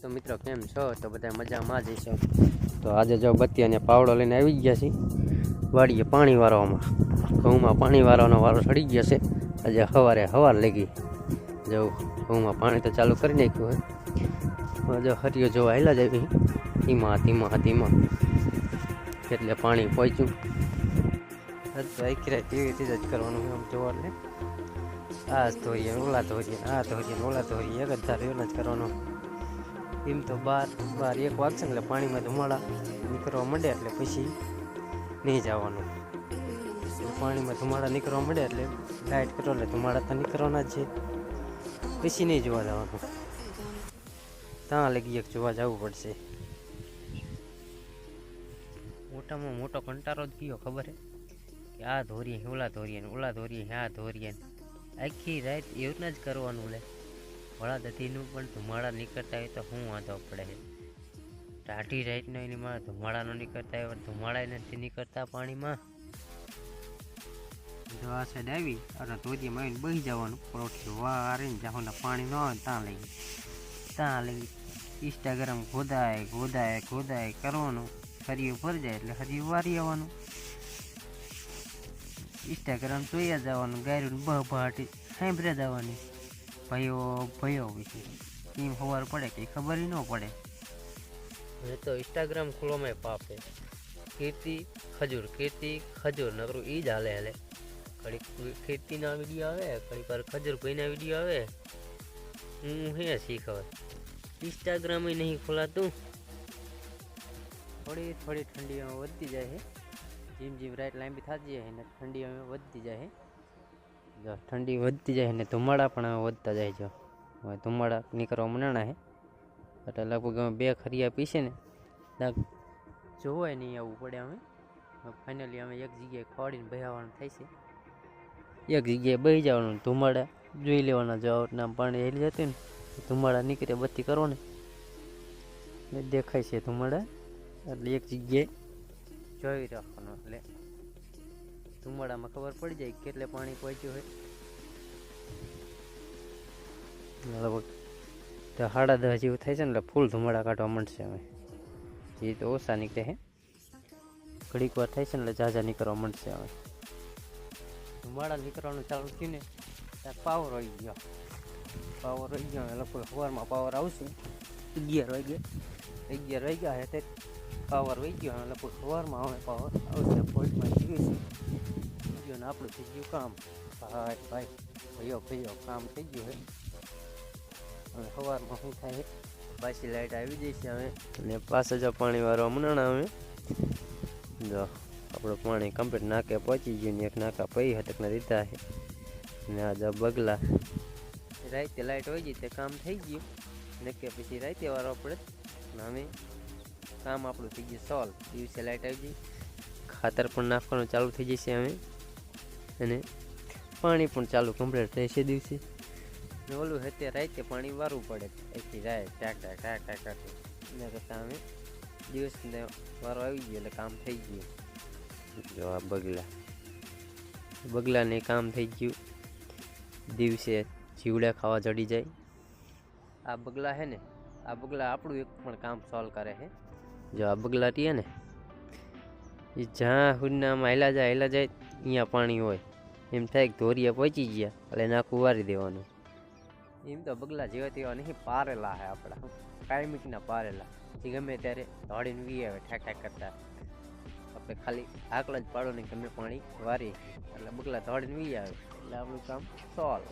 તો મિત્રો, કેમ છો? તો બધા મજામાં જ છો તો આજે જો બત્તી અને પાવડો લઈને આવી ગયા છીએ વાડીએ પાણી વારવામાં. ઘઉંમાં પાણી વારવાનો વારો સડી ગયો છે. આજે સવારે હવાર લાગી. જો ઘઉંમાં પાણી તો ચાલુ કરી નાખ્યું હોય જો હરિયો જોવા આવેલા જ આવી. ધીમા ધીમા ધીમા. એટલે પાણી પહોંચ્યું આખી એવી રીતે જ કરવાનું આમ જોવા એટલે આ ધોરીએ ઓલા ધોરીએ આ ધોરીએ ઓલા ધોરીએ એક જ ધાર જ કરવાનો. એમ તો બાર બાર એક વાગશે ને એટલે પાણીમાં ધુમાડા નીકળવા માંડે એટલે પછી નહીં જવાનું. પાણીમાં ધુમાડા નીકળવા માંડે એટલે લાઇટ કરો એટલે ધુમાડા તો નીકળવાના જ છે. પછી નહીં જોવા જવાનું. ત્યાં લગી એક જોવા જવું પડશે. મોટામાં મોટો કંટારો જ કયો ખબર હે? કે આ ધોરીએ, ઓલા ધોરીએ ઓલા ધોરીએ આ ધોરીએ આખી રાત એવું જ કરવાનું લે. વળા દધીનું પણ ધુમાડા નીકળતા હોય તો શું વાંધો પડે ટાઢી રાતનો એની ધુમાડા ધુમાડાનો નીકળતા હોય ધુમાડા નથી નીકળતા પાણીમાં. જો આ સાઈડ આવી અને ધોધીમાં આવીને બહી જવાનું. પરોઠી વારીને જાહોને પાણી ન આવે ને ત્યાં લઈ. ત્યાં લઈ ઇન્સ્ટાગ્રામ ખોદાય ખોદાય ખોદાય કરવાનું. હરિયું ભરી જાય એટલે હરિયું વારી આવવાનું. ઇન્સ્ટાગ્રામ જોયા જવાનું ગાયરું બહ ભાટી સાંભળ્યા જવાની. ભયો ભયો વિશે. કેમ ખબર પડે કે ખબર ન પડે. હવે તો ઇન્સ્ટાગ્રામ ખોલવામાં પાપ છે. કીર્તિ ખજૂર કીર્તિ ખજૂર નકરું એ જ હાલે હાલે. ઘડીક ખેતીના વીડિયો આવે ઘડીક વાર ખજૂર ભાઈના વીડિયો આવે. હું હે શીખવે ઇન્સ્ટાગ્રામ નહીં ખોલાતું. થોડી થોડી ઠંડી વધતી જાય છે જીમ જીમ રાઈટ લાંબી થતી જાય ને ઠંડી વધતી જાય છે ઠંડી વધતી જાય ને ધુમાડા પણ વધતા જાય છે હવે ધુમાડા નીકળવા મનાણા છે એટલે લગભગ અમે બે ખરિયા પીશે ને. જોવાય નહીં આવવું પડે અમે. ફાઇનલી અમે એક જગ્યાએ ખોડીને બહાવવાનું થાય છે. એક જગ્યાએ બહી જવાનું, ધુમાડા જોઈ લેવાના જો નામ પાણી હેલી જતું ને ધુમાડા નીકળે બત્તી કરો ને દેખાય છે ધુમાડા. એટલે એક જગ્યાએ જોઈ રાખવાનું એટલે ધુમાડામાં ખબર પડી જાય કેટલે પાણી પહોંચ્યું હોય. લગભગ હાડા સાડા દસ જેવું થાય છે ને એટલે ફૂલ ધુમાડા કાઢવા માંડશે અમે એ તો ઓછા નીકળે હે. ઘડીક વાર થાય છે ને એટલે ઝાઝા નીકળવા માંડશે હવે. ધુમાડા નીકળવાનું ચાલુ થયું ને ત્યાં પાવર આવી ગયો. પાવર આવી ગયો લગભગ સવારમાં પાવર આવશે. અગિયાર વાગે અગિયાર વાગ્યા હે તે પાવર વહી ગયો લગભગ સવારમાં હવે પાવર આવશે પોઈન્ટમાં જીવી છે ગયો ને આપણું થઈ ગયું કામ. ભાઈ ભાઈ ભયો ભયો કામ થઈ ગયું હે. હવે સવારમાં શું થાય? પાછી લાઇટ આવી જઈ છે હવે. અને પાછા જો પાણી વાળવા મનાણા હવે. જો આપણું પાણી કમ્પ્લીટ નાકે પહોંચી ગયું ને એક નાકા પૈ હટકના દીધા છે. ને આ જો બગલા. રાતે લાઇટ હોય ગઈ તે કામ થઈ ગયું. ને કે પછી રાતે પડે. ને હવે કામ આપણું થઈ ગયું સોલ્વ દિવસે લાઈટ આવી ગઈ. ખાતર પણ નાખવાનું ચાલુ થઈ જશે હવે. અને પાણી પણ ચાલુ કમ્પ્લીટ થશે દિવસે. ને ઓલું હતે રાતે પાણી વારવું પડે. એથી રાત ટાક ટાક ટાક ટાક ટાક એના કરતાં અમે દિવસને વારો આવી ગયો એટલે કામ થઈ ગયું. જો આ બગલા. બગલાને કામ થઈ ગયું. દિવસે જીવડા ખાવા ચડી જાય. આ બગલા હે ને આ બગલા આપણું એક પણ કામ સોલ્વ કરે છે જો આ બગલા રહીએ ને એ જ્યાં હુડનામાં હેલા જાય હેલા જાય અહીંયા પાણી હોય. એમ થાય કે ધોરીએ પહોંચી ગયા, એટલે નાખું વારી દેવાનું. એમ તો બગલા જેવા તેવા નહીં, પારેલા હે આપણા. કાયમિકના પારેલા. એ ગમે ત્યારે દોડીને વી આવે, ઠેક ઠેક કરતા. આપણે ખાલી આકડા જ પાડો ને ગમે પાણી વારી એટલે બગલા દોડીને વી આવે. એટલે આપણું કામ સોલ્વ